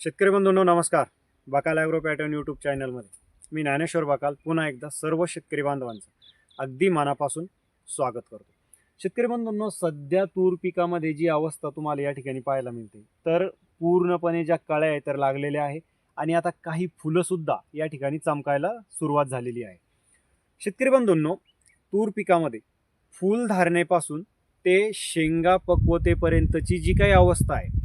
शेतकरी बंधूंनो नमस्कार. बाकाल agro pattern YouTube चॅनलमध्ये मी ज्ञानेश्वर बाकाल पुन्हा एकदा सर्व शेतकरी बांधवांचं अगदी मनापासून स्वागत करतो. शेतकरी बंधूंनो सध्या तूर पिकामध्ये जी अवस्था तुम्हाला या ठिकाणी पाहायला मिळते तर पूर्णपणे ज्या कळ्या आहेत तर लागलेल्या आहे आणि आता काही फुलंसुद्धा या ठिकाणी चमकायला सुरुवात झालेली आहे. शेतकरी बंधूंनो तूर पिकामध्ये फूल धारणेपासून ते शेंगा पक्वतेपर्यंतची जी काही अवस्था आहे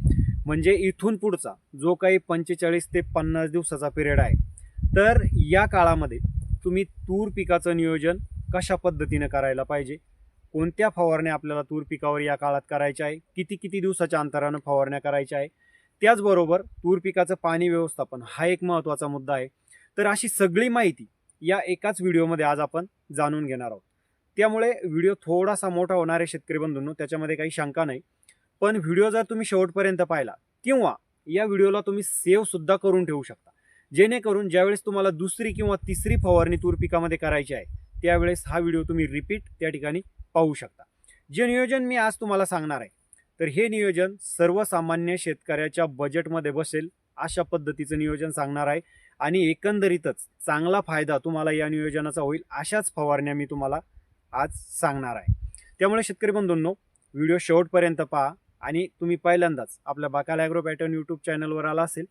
म्हणजे इथून पुढचा जो काही पंचेचाळीस ते पन्नास दिवसाचा पिरियड आहे. तर या काळामध्ये तुम्ही तूर पिकाचं नियोजन कशा पद्धतीनं करायला पाहिजे? कोणत्या फवारण्या आपल्याला तूर पिकावर या काळात करायच्या आहे? किती किती दिवसाच्या अंतरानं फवारण्या करायच्या आहे? त्याचबरोबर तूर पिकाचं पाणी व्यवस्थापन हा एक महत्त्वाचा मुद्दा आहे. तर अशी सगळी माहिती या एकाच व्हिडिओमध्ये आज आपण जाणून घेणार आहोत. त्यामुळे व्हिडिओ थोडासा मोठा होणार आहे शेतकरी बंधूंनो. त्याच्यामध्ये काही शंका नाही. पण व्हिडिओ जर तुम्ही शेवटपर्यंत पाहिला किंवा या व्हिडिओला तुम्ही सेव्ह सुद्धा करून ठेवू शकता. जेणेकरून ज्यावेळेस तुम्हाला दुसरी किंवा तिसरी फवारणी तूर पिकामध्ये करायची आहे त्यावेळेस हा व्हिडिओ तुम्ही रिपीट त्या ठिकाणी पाहू शकता. जे नियोजन मी आज तुम्हाला सांगणार आहे तर हे नियोजन सर्वसामान्य शेतकऱ्याच्या बजेटमध्ये बसेल अशा पद्धतीचं नियोजन सांगणार आहे. आणि एकंदरीतच चांगला फायदा तुम्हाला या नियोजनाचा होईल अशाच फवारण्या मी तुम्हाला आज सांगणार आहे. त्यामुळे शेतकरी बंधूंनो व्हिडिओ शेवटपर्यंत पहा. आणि तुम्ही पहिल्यांदाच आपल्या बाकाल ॲग्रो पॅटर्न यूट्यूब चॅनलवर आला असेल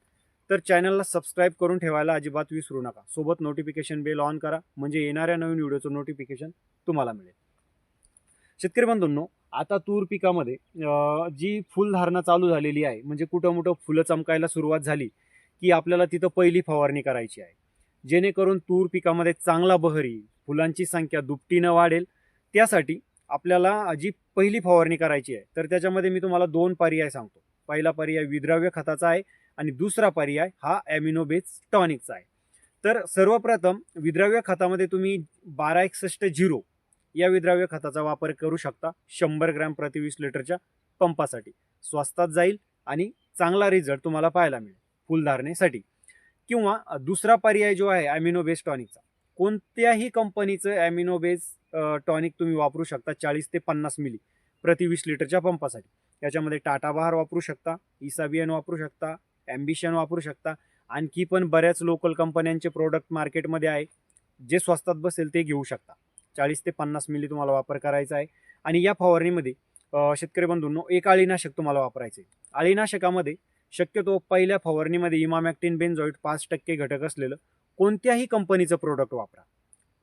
तर चॅनलला सबस्क्राईब करून ठेवायला अजिबात विसरू नका. सोबत नोटिफिकेशन बेल ऑन करा म्हणजे येणाऱ्या नवीन व्हिडिओचं नोटिफिकेशन तुम्हाला मिळेल. शेतकरी बंधूंनो आता तूर पिकामध्ये जी फुलधारणा चालू झालेली आहे म्हणजे कुठं मोठं फुलं चमकायला सुरुवात झाली की आपल्याला तिथं पहिली फवारणी करायची आहे. जेणेकरून तूर पिकामध्ये चांगला बहरी फुलांची संख्या दुपटीनं वाढेल त्यासाठी आपल्याला जी पहिली फवारणी करायची आहे तर त्याच्यामध्ये मी तुम्हाला दोन पर्याय सांगतो. पहिला पर्याय विद्राव्य खताचा आहे आणि दुसरा पर्याय हा ॲमिनोबेस टॉनिकचा आहे. तर सर्वप्रथम विद्राव्य खतामध्ये तुम्ही बारा एकसष्ट झिरो या विद्राव्य खताचा वापर करू शकता शंभर ग्रॅम प्रति वीस लिटरच्या पंपासाठी. स्वस्तात जाईल आणि चांगला रिझल्ट तुम्हाला पाहायला मिळेल फुलधारणेसाठी. किंवा दुसरा पर्याय जो आहे ॲमिनोबेस टॉनिकचा कोणत्याही कंपनीचं ॲमिनो बेस टॉनिक तुम्ही वापरू शकता चाळीस ते पन्नास मिली प्रति वीस लिटरच्या पंपासाठी. याच्यामध्ये टाटा बहार वापरू शकता इसाबियन वापरू शकता ॲम्बिशन वापरू शकता. आणखी पण बऱ्याच लोकल कंपन्यांचे प्रोडक्ट मार्केटमध्ये आहे. जे स्वस्तात बसेल ते घेऊ शकता. चाळीस ते पन्नास मिली तुम्हाला वापर करायचा आहे. आणि या फवारणीमध्ये शेतकरी बंधूंनो एक अळीनाशक तुम्हाला वापरायचे अळीनाशकामध्ये शक्यतो पहिल्या फवारणीमध्ये इमामॅक्टिन बेन्झॉईट पाच टक्के घटक असलेलं कोणत्याही कंपनीचं प्रोडक्ट वापरा.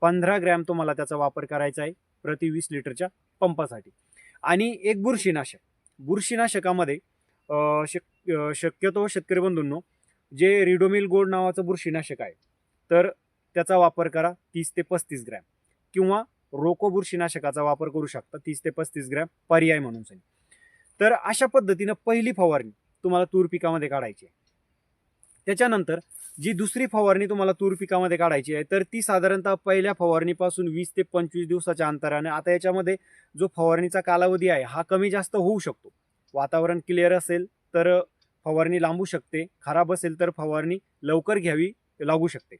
पंधरा ग्रॅम तुम्हाला त्याचा वापर करायचा आहे प्रति वीस लिटरच्या पंपासाठी. आणि एक बुरशीनाशक. बुरशीनाशकामध्ये शक शक्यतो शेतकरी बंधूंनो जे रिडोमिल गोड नावाचं बुरशीनाशक आहे तर त्याचा वापर करा तीस ते पस्तीस ग्रॅम. किंवा रोको बुरशीनाशकाचा वापर करू शकता तीस ते पस्तीस ग्रॅम पर्याय म्हणून सांगितलं तर अशा पद्धतीनं पहिली फवारणी तुम्हाला तूर पिकामध्ये काढायची आहे. त्याच्यानंतर जी दुसरी फवारणी तुम्हाला तूर पिकामध्ये काढायची आहे तर ती साधारणतः पहिल्या फवारणीपासून वीस ते पंचवीस दिवसाच्या अंतराने. आता याच्यामध्ये जो फवारणीचा कालावधी आहे हा कमी जास्त होऊ शकतो. वातावरण क्लिअर असेल तर फवारणी लांबू शकते. खराब असेल तर फवारणी लवकर घ्यावी लागू शकते.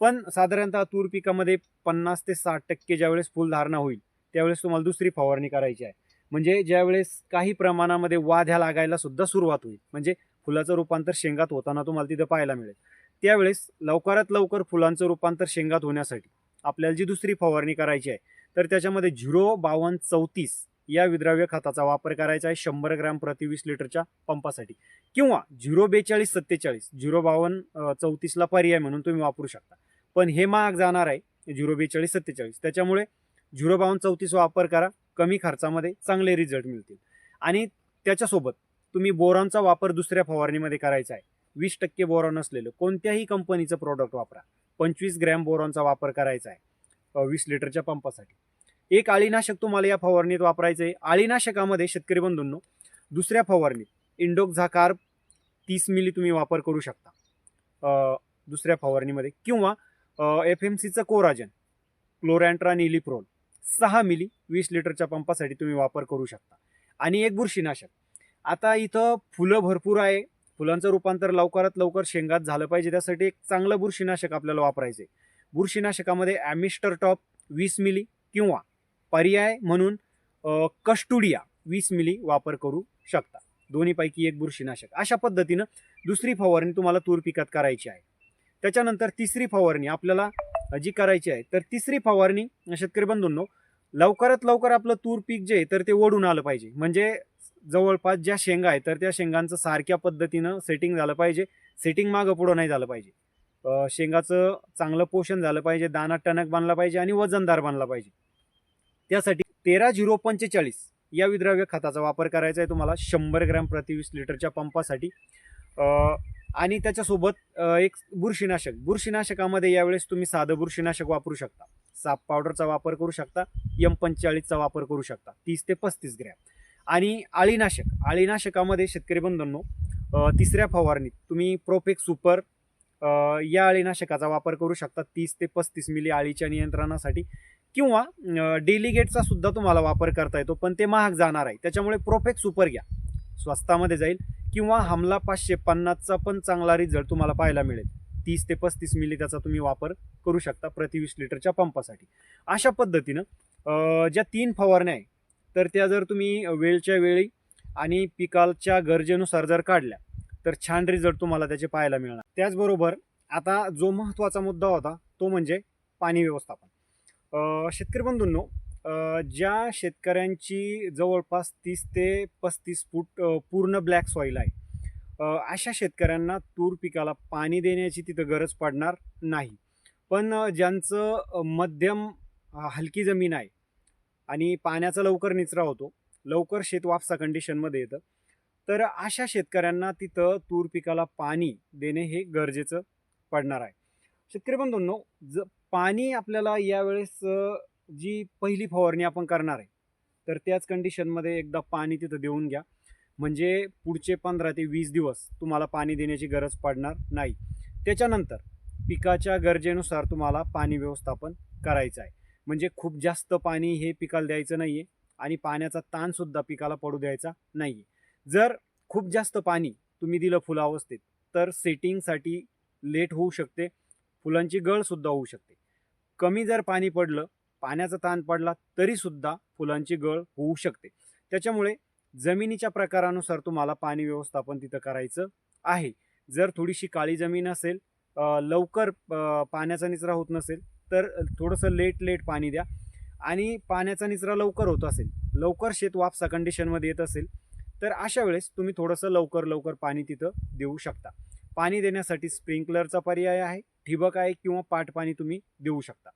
पण साधारणतः तूर पिकामध्ये पन्नास ते साठ टक्के ज्यावेळेस फुलधारणा होईल त्यावेळेस तुम्हाला दुसरी फवारणी करायची आहे. म्हणजे ज्यावेळेस काही प्रमाणामध्ये वाद ह्या लागायला सुद्धा सुरुवात होईल. म्हणजे फुलाचं रूपांतर शेंगात होताना तुम्हाला तिथं पाहायला मिळेल. त्यावेळेस लवकरात लवकर फुलांचं रूपांतर शेंगात होण्यासाठी आपल्याला जी दुसरी फवारणी करायची आहे तर त्याच्यामध्ये झिरो बावन्न चौतीस या विद्राव्य खताचा वापर करायचा आहे शंभर ग्रॅम प्रति वीस लिटरच्या पंपासाठी. किंवा झिरो बेचाळीस सत्तेचाळीस झिरो बावन्न चौतीसला पर्याय म्हणून तुम्ही वापरू शकता. पण हे महाग जाणार आहे झिरो बेचाळीस सत्तेचाळीस. त्याच्यामुळे झिरो बावन्न चौतीस वापर करा कमी खर्चामध्ये चांगले रिझल्ट मिळतील. आणि त्याच्यासोबत तुम्ही बोरांचा वापर दुसऱ्या फवारणीमध्ये करायचा आहे. वीस टक्के बोरॉन असलेलं कोणत्याही कंपनीचं प्रॉडक्ट वापरा. पंचवीस ग्रॅम बोरॉनचा वापर करायचा आहे वीस लिटरच्या पंपासाठी. एक अळीनाशक तुम्हाला या फवारणीत वापरायचं आहे अळीनाशकामध्ये शेतकरी बंधूंनो दुसऱ्या फवारणीत इंडोक झाकार तीस मिली तुम्ही वापर करू शकता. दुसऱ्या फवारणीमध्ये किंवा एफ एम सीचं कोराजन क्लोरॅन्ट्रा निलिप्रोल सहा मिली वीस लिटरच्या पंपासाठी तुम्ही वापर करू शकता. आणि एक बुरशीनाशक. आता इथं फुलं भरपूर आहे फुलांचं रूपांतर लवकरात लवकर शेंगात झालं पाहिजे. त्यासाठी एक चांगलं बुरशीनाशक आपल्याला वापरायचं आहे बुरशीनाशकामध्ये ॲमिस्टर टॉप वीस मिली किंवा पर्याय म्हणून कस्टुडिया वीस मिली वापर करू शकता. दोन्हीपैकी एक बुरशीनाशक. अशा पद्धतीनं दुसरी फवारणी तुम्हाला तूर पिकात करायची आहे. त्याच्यानंतर तिसरी फवारणी आपल्याला जी करायची आहे तर तिसरी फवारणी शेतकरी बंधूंनो लवकरात लवकर आपलं तूर पीक जे आहे तर ते ओढून आलं पाहिजे. म्हणजे जवळपास ज्या शेंगा आहेत तर त्या शेंगांचं सारख्या पद्धतीनं सेटिंग झालं पाहिजे. सेटिंग मागं पुढं नाही झालं पाहिजे. शेंगाचं चांगलं पोषण झालं पाहिजे दाना टणक बांधला पाहिजे आणि वजनदार बांधला पाहिजे. त्यासाठी तेरा झिरो पंचेचाळीस या विद्राव्य खताचा वापर करायचा आहे तुम्हाला शंभर ग्रॅम प्रति वीस लिटरच्या पंपासाठी. आणि त्याच्यासोबत एक बुरशीनाशक. बुरशीनाशकामध्ये यावेळेस तुम्ही साधं बुरशीनाशक वापरू शकता. साप पावडरचा वापर करू शकता यम पंचेचाळीसचा वापर करू शकता. तीस ते पस्तीस ग्रॅम. आणि आळीनाशक आळीनाशकामध्ये शेतकरी बंधूंनो तिसऱ्या फवारणीत तुम्ही प्रोपेक सुपर या अळीनाशकाचा वापर करू शकता. तीस ते पस्तीस मिली आळीच्या नियंत्रणासाठी किंवा डेलिगेटचा सुद्धा तुम्हाला वापर करता येतो पण ते महाग जाणार आहे. त्याच्यामुळे प्रोपेक सुपर घ्या. स्वस्तामध्ये जाईल किंवा हमला पाचशे पन्नासचा पण चांगला रिझल्ट तुम्हाला पाहायला मिळेल. तीस ते पस्तीस मिली त्याचा तुम्ही वापर करू शकता प्रति वीस लिटरच्या पंपासाठी. अशा पद्धतीनं ज्या तीन फवारण्या आहे तर त्या जर तुम्ही वेळच्या वेळी आणि पिकाच्या गरजेनुसार जर काढल्या तर छान रिझल्ट तुम्हाला त्याचे पाहायला मिळणार. त्याचबरोबर आता जो महत्त्वाचा मुद्दा होता तो म्हणजे पाणी व्यवस्थापन. शेतकरी बंधूंनो ज्या शेतकऱ्यांची जवळपास तीस ते पस्तीस फूट पूर्ण ब्लॅक सॉईल आहे अशा शेतकऱ्यांना तूर पिकाला पाणी देण्याची तिथं गरज पडणार नाही. पण ज्यांचं मध्यम हलकी जमीन आहे आणि पाण्याचा लवकर निचरा होतो. लवकर शेत वापसा कंडिशनमध्ये येतं. तर अशा शेतकऱ्यांना तिथं तूर पिकाला पाणी देणे हे गरजेचं पडणार आहे. शेतकरी बंधूंनो ज पाणी आपल्याला यावेळेस जी पहिली फवारणी आपण करणार आहे तर त्याच कंडिशनमध्ये एकदा पाणी तिथं देऊन घ्या. म्हणजे पुढचे पंधरा ते वीस दिवस तुम्हाला पाणी देण्याची गरज पडणार नाही. त्याच्यानंतर पिकाच्या गरजेनुसार तुम्हाला पाणी व्यवस्थापन करायचं आहे. म्हणजे खूप जास्त पाणी हे पिकाला द्यायचं नाही आहे आणि पाण्याचा ताणसुद्धा पिकाला पडू द्यायचा नाही आहे जर खूप जास्त पाणी तुम्ही दिलं फुलावस्थेत तर सेटिंगसाठी लेट होऊ शकते फुलांची गळसुद्धा होऊ शकते. कमी जर पाणी पडलं पाण्याचा ताण पडला तरीसुद्धा फुलांची गळ होऊ शकते. त्याच्यामुळे जमिनीच्या प्रकारानुसार तुम्हाला पाणी व्यवस्थापन तिथं करायचं आहे. जर थोडीशी काळी जमीन असेल लवकर पाण्याचा निचरा होत नसेल तर थोडंसं लेट लेट पाणी द्या. आणि पाण्याचा निचरा लवकर होत असेल लवकर शेत वापसा कंडिशनमध्ये येत असेल तर अशा वेळेस तुम्ही थोडंसं लवकर लवकर पाणी तिथं देऊ शकता. पाणी देण्यासाठी स्प्रिंकलरचा पर्याय आहे ठिबक आहे किंवा पाट पाणी तुम्ही देऊ शकता.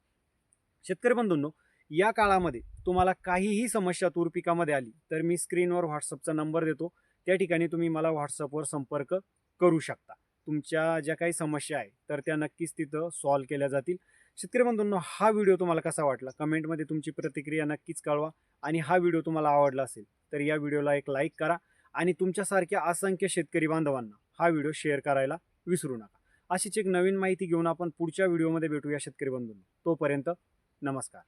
शेतकरी बंधूंनो या काळामध्ये तुम्हाला काहीही समस्या तूर पिकामध्ये आली तर मी स्क्रीनवर व्हॉट्सअपचा नंबर देतो. त्या ठिकाणी तुम्ही मला व्हॉट्सअपवर संपर्क करू शकता. तुमच्या ज्या काही समस्या आहे तर त्या नक्कीच तिथं सॉल्व केल्या जातील. शेतकरी बंधूंनो हा व्हिडिओ तुम्हाला कसा वाटला? कमेंटमध्ये तुमची प्रतिक्रिया नक्कीच कळवा आणि हा व्हिडिओ तुम्हाला आवडला असेल तर या व्हिडिओला एक लाईक करा आणि तुमच्यासारख्या असंख्य शेतकरी बांधवांना हा व्हिडिओ शेअर करायला विसरू नका. अशीच एक नवीन माहिती घेऊन आपण पुढच्या व्हिडिओमध्ये भेटूया शेतकरी बंधूंनो. तोपर्यंत नमस्कार.